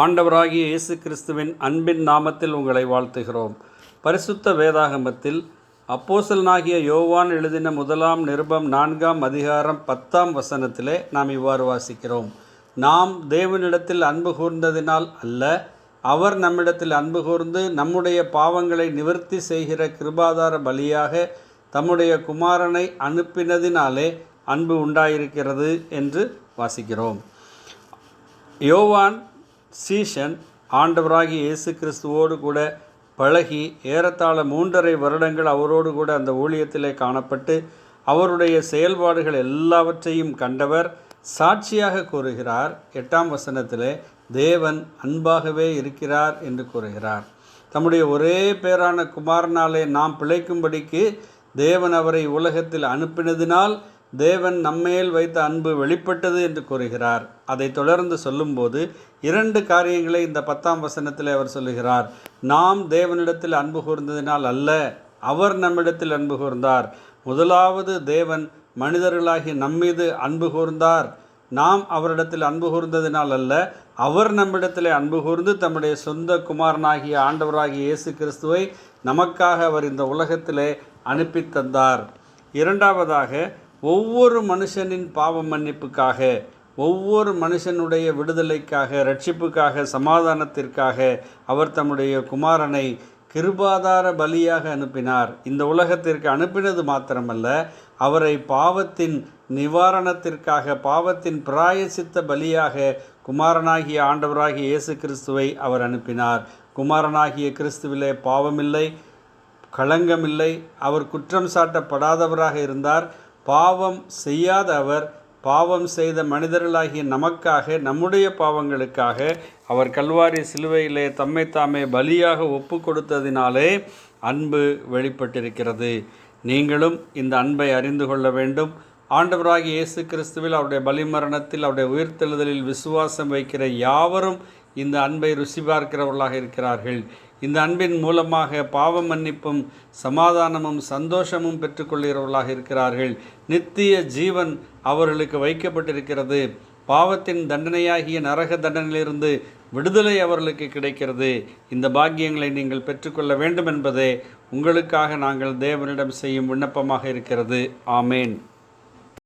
ஆண்டவராகிய இயேசு கிறிஸ்துவின் அன்பின் நாமத்தில் உங்களை வாழ்த்துகிறோம். பரிசுத்த வேதாகமத்தில் அப்போசலனாகிய யோவான் எழுதின முதலாம் நிருபம் நான்காம் அதிகாரம் பத்தாம் வசனத்திலே நாம் இவ்வாறு வாசிக்கிறோம். நாம் தேவனிடத்தில் அன்பு கூர்ந்ததினால் அல்ல அவர் நம்மிடத்தில் அன்பு கூர்ந்து நம்முடைய பாவங்களை நிவர்த்தி செய்கிற கிருபாதார பலியாக தம்முடைய குமாரனை அனுப்பினதினாலே அன்பு உண்டாயிருக்கிறது என்று வாசிக்கிறோம். யோவான் சீஷன் ஆண்டவராகி இயேசு கிறிஸ்துவோடு கூட பழகி ஏறத்தாழ மூன்றரை வருடங்கள் அவரோடு கூட அந்த ஊழியத்திலே காணப்பட்டு அவருடைய செயல்பாடுகள் எல்லாவற்றையும் கண்டவர். சாட்சியாக கூறுகிறார் எட்டாம் வசனத்திலே தேவன் அன்பாகவே இருக்கிறார் என்று கூறுகிறார். தம்முடைய ஒரே பேரான குமாரனாலே நாம் பிழைக்கும்படிக்கு தேவன் அவரை உலகத்தில் அனுப்பினதினால் தேவன் நம்மேல் வைத்த அன்பு வெளிப்பட்டது என்று கூறுகிறார். அதை தொடர்ந்து சொல்லும்போது இரண்டு காரியங்களை இந்த பத்தாம் வசனத்தில் அவர் சொல்லுகிறார். நாம் தேவனிடத்தில் அன்பு கூர்ந்ததினால் அல்ல அவர் நம்மிடத்தில் அன்பு கூர்ந்தார். முதலாவது தேவன் மனிதர்களாகி நம்மீது அன்பு கூர்ந்தார். நாம் அவரிடத்தில் அன்பு கூர்ந்ததினால் அல்ல அவர் நம்மிடத்தில் அன்பு கூர்ந்து தம்முடைய சொந்த குமாரனாகிய ஆண்டவராகிய இயேசு கிறிஸ்துவை நமக்காக அவர் இந்த உலகத்திலே அனுப்பி தந்தார். இரண்டாவதாக ஒவ்வொரு மனுஷனின் பாவ மன்னிப்புக்காக ஒவ்வொரு மனுஷனுடைய விடுதலைக்காக ரட்சிப்புக்காக சமாதானத்திற்காக அவர் தம்முடைய குமாரனை கிருபாதார பலியாக அனுப்பினார். இந்த உலகத்திற்கு அனுப்பினது மாத்திரமல்ல அவரை பாவத்தின் நிவாரணத்திற்காக பாவத்தின் பிராயசித்த பலியாக குமாரனாகிய ஆண்டவராகிய இயேசு கிறிஸ்துவை அவர் அனுப்பினார். குமாரனாகிய கிறிஸ்துவிலே பாவமில்லை களங்கமில்லை அவர் குற்றம் சாட்டப்படாதவராக இருந்தார். பாவம் செய்யாத அவர் பாவம் செய்த மனிதர்களாகிய நமக்காக நம்முடைய பாவங்களுக்காக அவர் கல்வாரி சிலுவையிலே தம்மை தாமே பலியாக ஒப்பு கொடுத்ததினாலே அன்பு வெளிப்பட்டிருக்கிறது. நீங்களும் இந்த அன்பை அறிந்து கொள்ள வேண்டும். ஆண்டவராகி இயேசு கிறிஸ்துவில் அவருடைய பலிமரணத்தில் அவருடைய உயிர்த்தெழுதலில் விசுவாசம் வைக்கிற யாவரும் இந்த அன்பை ருசி பார்க்கிறவர்களாக இருக்கிறார்கள். இந்த அன்பின் மூலமாக பாவ மன்னிப்பும் சமாதானமும் சந்தோஷமும் பெற்றுக்கொள்கிறவர்களாக இருக்கிறார்கள். நித்திய ஜீவன் அவர்களுக்கு வைக்கப்பட்டிருக்கிறது. பாவத்தின் தண்டனையாகிய நரக தண்டனையிலிருந்து விடுதலை அவர்களுக்கு கிடைக்கிறது. இந்த பாக்கியங்களை நீங்கள் பெற்றுக்கொள்ள வேண்டும் என்பதே உங்களுக்காக நாங்கள் தேவனிடம் செய்யும் விண்ணப்பமாக இருக்கிறது. ஆமேன்.